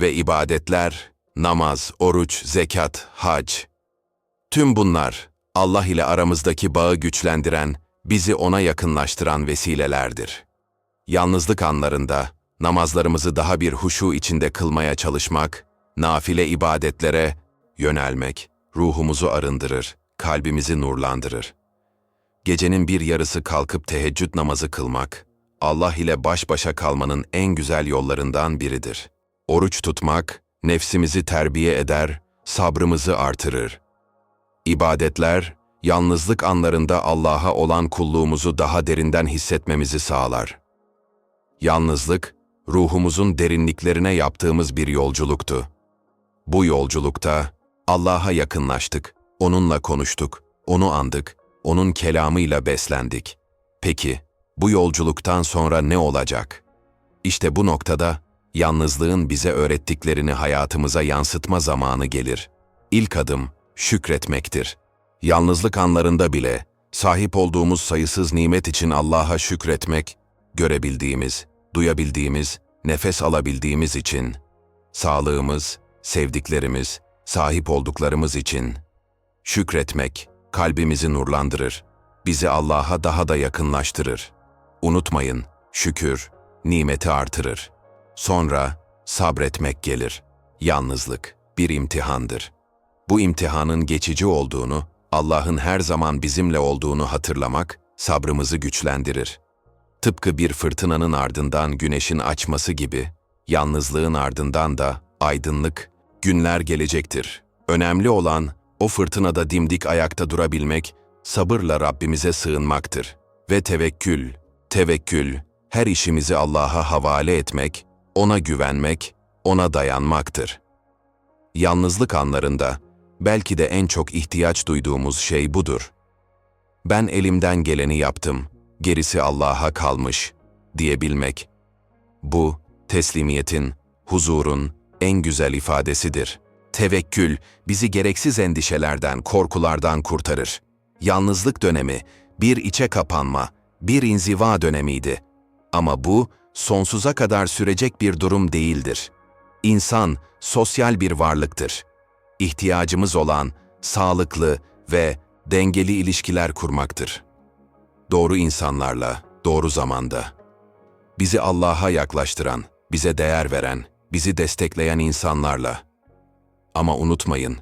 ve ibadetler, namaz, oruç, zekat, hac. Tüm bunlar Allah ile aramızdaki bağı güçlendiren, bizi ona yakınlaştıran vesilelerdir. Yalnızlık anlarında namazlarımızı daha bir huşu içinde kılmaya çalışmak, nafile ibadetlere yönelmek, ruhumuzu arındırır, kalbimizi nurlandırır. Gecenin bir yarısı kalkıp teheccüd namazı kılmak, Allah ile baş başa kalmanın en güzel yollarından biridir. Oruç tutmak, nefsimizi terbiye eder, sabrımızı artırır. İbadetler, yalnızlık anlarında Allah'a olan kulluğumuzu daha derinden hissetmemizi sağlar. Yalnızlık, ruhumuzun derinliklerine yaptığımız bir yolculuktu. Bu yolculukta Allah'a yakınlaştık, onunla konuştuk, onu andık, onun kelamıyla beslendik. Peki, bu yolculuktan sonra ne olacak? İşte bu noktada yalnızlığın bize öğrettiklerini hayatımıza yansıtma zamanı gelir. İlk adım şükretmektir. Yalnızlık anlarında bile sahip olduğumuz sayısız nimet için Allah'a şükretmek, görebildiğimiz, duyabildiğimiz, nefes alabildiğimiz için, sağlığımız, sevdiklerimiz, sahip olduklarımız için şükretmek kalbimizi nurlandırır, bizi Allah'a daha da yakınlaştırır. Unutmayın, şükür nimeti artırır. Sonra sabretmek gelir. Yalnızlık bir imtihandır. Bu imtihanın geçici olduğunu, Allah'ın her zaman bizimle olduğunu hatırlamak sabrımızı güçlendirir. Tıpkı bir fırtınanın ardından güneşin açması gibi, yalnızlığın ardından da aydınlık günler gelecektir. Önemli olan o fırtınada dimdik ayakta durabilmek, sabırla Rabbimize sığınmaktır. Ve tevekkül, tevekkül, her işimizi Allah'a havale etmek, ona güvenmek, ona dayanmaktır. Yalnızlık anlarında belki de en çok ihtiyaç duyduğumuz şey budur. Ben elimden geleni yaptım, gerisi Allah'a kalmış diyebilmek. Bu, teslimiyetin, huzurun en güzel ifadesidir. Tevekkül, bizi gereksiz endişelerden, korkulardan kurtarır. Yalnızlık dönemi, bir içe kapanma, bir inziva dönemiydi. Ama bu, sonsuza kadar sürecek bir durum değildir. İnsan, sosyal bir varlıktır. İhtiyacımız olan, sağlıklı ve dengeli ilişkiler kurmaktır. Doğru insanlarla, doğru zamanda. Bizi Allah'a yaklaştıran, bize değer veren, bizi destekleyen insanlarla. Ama unutmayın,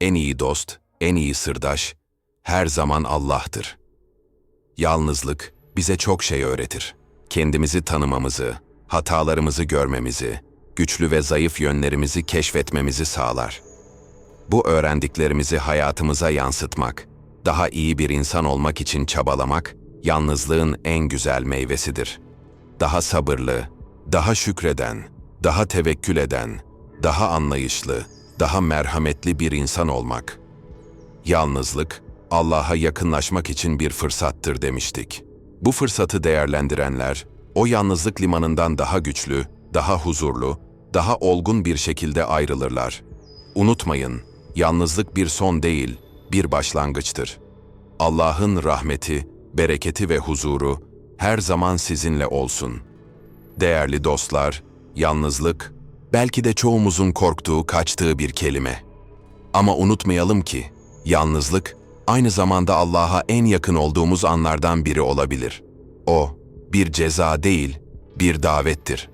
en iyi dost, en iyi sırdaş her zaman Allah'tır. Yalnızlık bize çok şey öğretir. Kendimizi tanımamızı, hatalarımızı görmemizi, güçlü ve zayıf yönlerimizi keşfetmemizi sağlar. Bu öğrendiklerimizi hayatımıza yansıtmak, daha iyi bir insan olmak için çabalamak, yalnızlığın en güzel meyvesidir. Daha sabırlı, daha şükreden, daha tevekkül eden, daha anlayışlı, daha merhametli bir insan olmak. Yalnızlık, Allah'a yakınlaşmak için bir fırsattır demiştik. Bu fırsatı değerlendirenler, o yalnızlık limanından daha güçlü, daha huzurlu, daha olgun bir şekilde ayrılırlar. Unutmayın, yalnızlık bir son değil, bir başlangıçtır. Allah'ın rahmeti, bereketi ve huzuru her zaman sizinle olsun. Değerli dostlar, yalnızlık, belki de çoğumuzun korktuğu, kaçtığı bir kelime. Ama unutmayalım ki, yalnızlık, aynı zamanda Allah'a en yakın olduğumuz anlardan biri olabilir. O, bir ceza değil, bir davettir.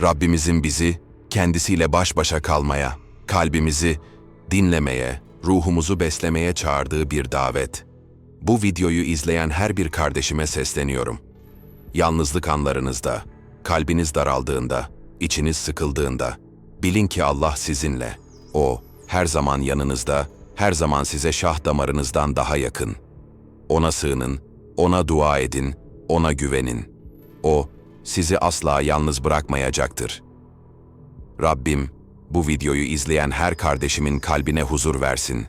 Rabbimizin bizi, kendisiyle baş başa kalmaya, kalbimizi dinlemeye, ruhumuzu beslemeye çağırdığı bir davet. Bu videoyu izleyen her bir kardeşime sesleniyorum. Yalnızlık anlarınızda, kalbiniz daraldığında, içiniz sıkıldığında, bilin ki Allah sizinle. O, her zaman yanınızda, her zaman size şah damarınızdan daha yakın. Ona sığının, ona dua edin, ona güvenin. O, sizi asla yalnız bırakmayacaktır. Rabbim, bu videoyu izleyen her kardeşimin kalbine huzur versin.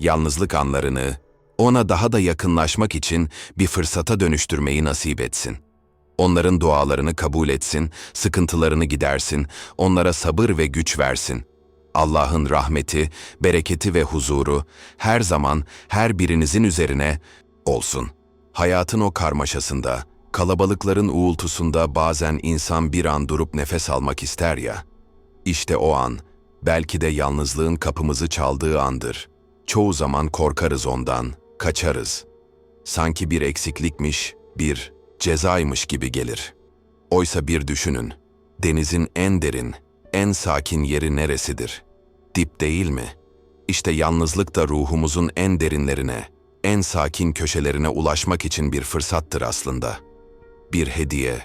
Yalnızlık anlarını, ona daha da yakınlaşmak için bir fırsata dönüştürmeyi nasip etsin. Onların dualarını kabul etsin, sıkıntılarını gidersin, onlara sabır ve güç versin. Allah'ın rahmeti, bereketi ve huzuru her zaman her birinizin üzerine olsun. Hayatın o karmaşasında, kalabalıkların uğultusunda bazen insan bir an durup nefes almak ister ya. İşte o an, belki de yalnızlığın kapımızı çaldığı andır. Çoğu zaman korkarız ondan, kaçarız. Sanki bir eksiklikmiş, bir cezaymış gibi gelir. Oysa bir düşünün, denizin en derin, en sakin yeri neresidir? Dip değil mi? İşte yalnızlık da ruhumuzun en derinlerine, en sakin köşelerine ulaşmak için bir fırsattır aslında. Bir hediye,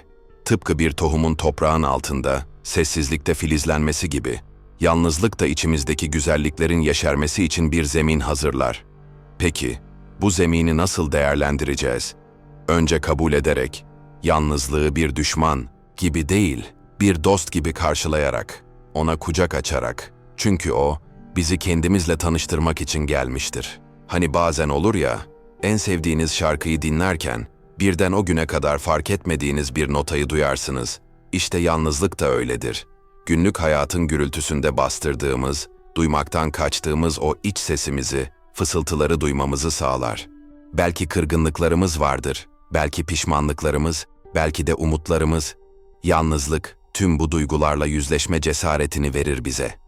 tıpkı bir tohumun toprağın altında, sessizlikte filizlenmesi gibi, yalnızlık da içimizdeki güzelliklerin yeşermesi için bir zemin hazırlar. Peki, bu zemini nasıl değerlendireceğiz? Önce kabul ederek, yalnızlığı bir düşman gibi değil, bir dost gibi karşılayarak, ona kucak açarak. Çünkü o, bizi kendimizle tanıştırmak için gelmiştir. Hani bazen olur ya, en sevdiğiniz şarkıyı dinlerken, birden o güne kadar fark etmediğiniz bir notayı duyarsınız. İşte yalnızlık da öyledir. Günlük hayatın gürültüsünde bastırdığımız, duymaktan kaçtığımız o iç sesimizi, fısıltıları duymamızı sağlar. Belki kırgınlıklarımız vardır, belki pişmanlıklarımız, belki de umutlarımız. Yalnızlık, tüm bu duygularla yüzleşme cesaretini verir bize.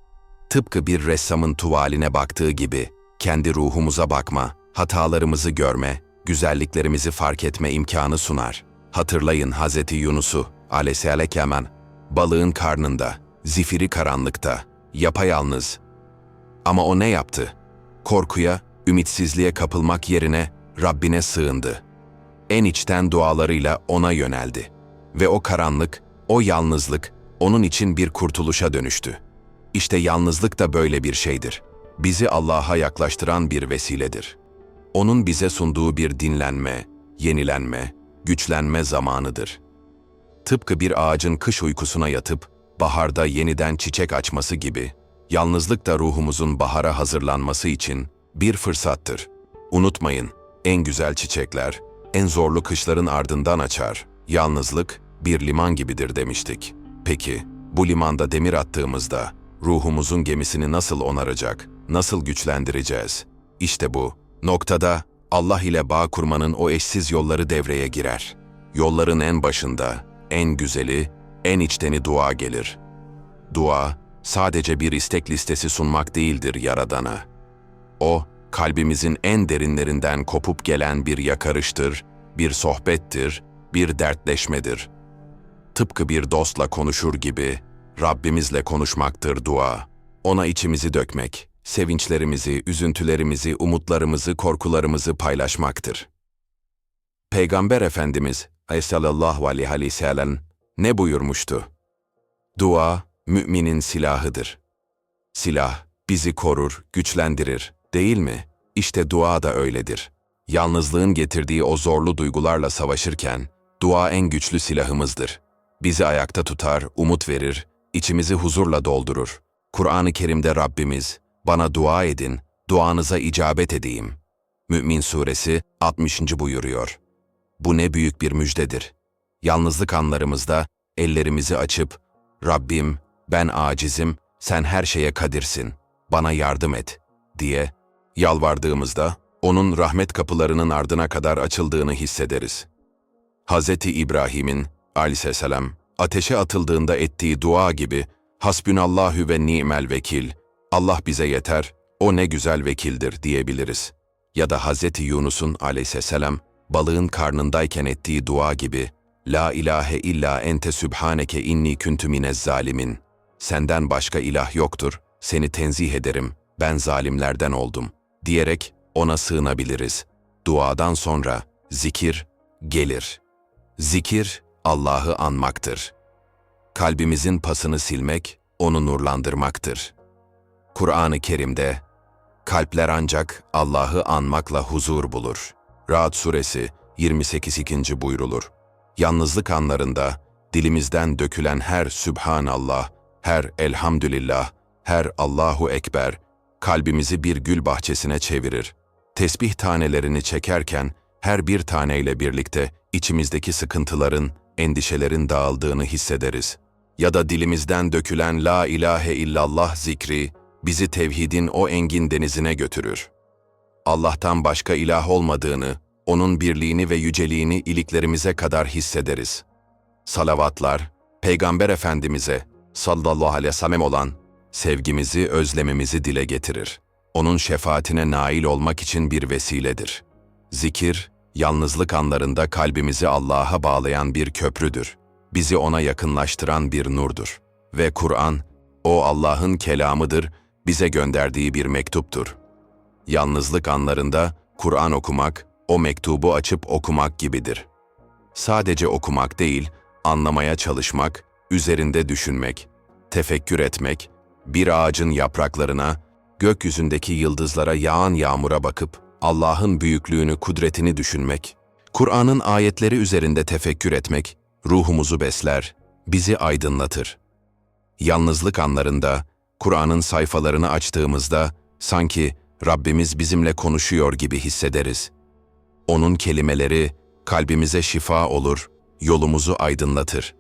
Tıpkı bir ressamın tuvaline baktığı gibi, kendi ruhumuza bakma, hatalarımızı görme, güzelliklerimizi fark etme imkanı sunar. Hatırlayın Hz. Yunus'u, aleyhisselam, balığın karnında, zifiri karanlıkta, yapayalnız. Ama o ne yaptı? Korkuya, ümitsizliğe kapılmak yerine Rabbine sığındı. En içten dualarıyla ona yöneldi. Ve o karanlık, o yalnızlık onun için bir kurtuluşa dönüştü. İşte yalnızlık da böyle bir şeydir. Bizi Allah'a yaklaştıran bir vesiledir. Onun bize sunduğu bir dinlenme, yenilenme, güçlenme zamanıdır. Tıpkı bir ağacın kış uykusuna yatıp baharda yeniden çiçek açması gibi, yalnızlık da ruhumuzun bahara hazırlanması için bir fırsattır. Unutmayın, en güzel çiçekler, en zorlu kışların ardından açar. Yalnızlık bir liman gibidir demiştik. Peki, bu limanda demir attığımızda ruhumuzun gemisini nasıl onaracak, nasıl güçlendireceğiz? İşte bu noktada Allah ile bağ kurmanın o eşsiz yolları devreye girer. Yolların en başında, en güzeli, en içteni dua gelir. Dua, sadece bir istek listesi sunmak değildir Yaradan'a. O, kalbimizin en derinlerinden kopup gelen bir yakarıştır, bir sohbettir, bir dertleşmedir. Tıpkı bir dostla konuşur gibi, Rabbimizle konuşmaktır dua. Ona içimizi dökmek, sevinçlerimizi, üzüntülerimizi, umutlarımızı, korkularımızı paylaşmaktır. Peygamber Efendimiz sallallahu aleyhi ve sellem ne buyurmuştu? Dua, müminin silahıdır. Silah, bizi korur, güçlendirir, değil mi? İşte dua da öyledir. Yalnızlığın getirdiği o zorlu duygularla savaşırken, dua en güçlü silahımızdır. Bizi ayakta tutar, umut verir, içimizi huzurla doldurur. Kur'an-ı Kerim'de Rabbimiz, bana dua edin, duanıza icabet edeyim. Mü'min Suresi 60. buyuruyor. Bu ne büyük bir müjdedir. Yalnızlık anlarımızda ellerimizi açıp, Rabbim, ben acizim, sen her şeye kadirsin, bana yardım et, diye yalvardığımızda, onun rahmet kapılarının ardına kadar açıldığını hissederiz. Hz. İbrahim'in, aleyhisselam, ateşe atıldığında ettiği dua gibi, Hasbünallahü ve ni'mel vekil, Allah bize yeter, o ne güzel vekildir diyebiliriz. Ya da Hz. Yunus'un aleyhisselam, balığın karnındayken ettiği dua gibi, La ilahe illa ente sübhaneke inni küntü minez zalimin. Senden başka ilah yoktur, seni tenzih ederim, ben zalimlerden oldum, diyerek ona sığınabiliriz. Duadan sonra zikir gelir. Zikir, Allah'ı anmaktır. Kalbimizin pasını silmek, onu nurlandırmaktır. Kur'an-ı Kerim'de, kalpler ancak Allah'ı anmakla huzur bulur. Ra'd suresi 28. 2. buyrulur. Yalnızlık anlarında dilimizden dökülen her Sübhanallah, her Elhamdülillah, her Allahu Ekber kalbimizi bir gül bahçesine çevirir. Tesbih tanelerini çekerken her bir taneyle birlikte içimizdeki sıkıntıların, endişelerin dağıldığını hissederiz. Ya da dilimizden dökülen La ilahe illallah zikri bizi tevhidin o engin denizine götürür. Allah'tan başka ilah olmadığını, onun birliğini ve yüceliğini iliklerimize kadar hissederiz. Salavatlar, Peygamber Efendimiz'e, sallallahu aleyhi ve sellem olan sevgimizi, özlemimizi dile getirir. Onun şefaatine nail olmak için bir vesiledir. Zikir, yalnızlık anlarında kalbimizi Allah'a bağlayan bir köprüdür. Bizi ona yakınlaştıran bir nurdur. Ve Kur'an, o Allah'ın kelamıdır, bize gönderdiği bir mektuptur. Yalnızlık anlarında Kur'an okumak, o mektubu açıp okumak gibidir. Sadece okumak değil, anlamaya çalışmak, üzerinde düşünmek, tefekkür etmek, bir ağacın yapraklarına, gökyüzündeki yıldızlara yağan yağmura bakıp Allah'ın büyüklüğünü, kudretini düşünmek, Kur'an'ın ayetleri üzerinde tefekkür etmek, ruhumuzu besler, bizi aydınlatır. Yalnızlık anlarında, Kur'an'ın sayfalarını açtığımızda sanki Rabbimiz bizimle konuşuyor gibi hissederiz. Onun kelimeleri kalbimize şifa olur, yolumuzu aydınlatır.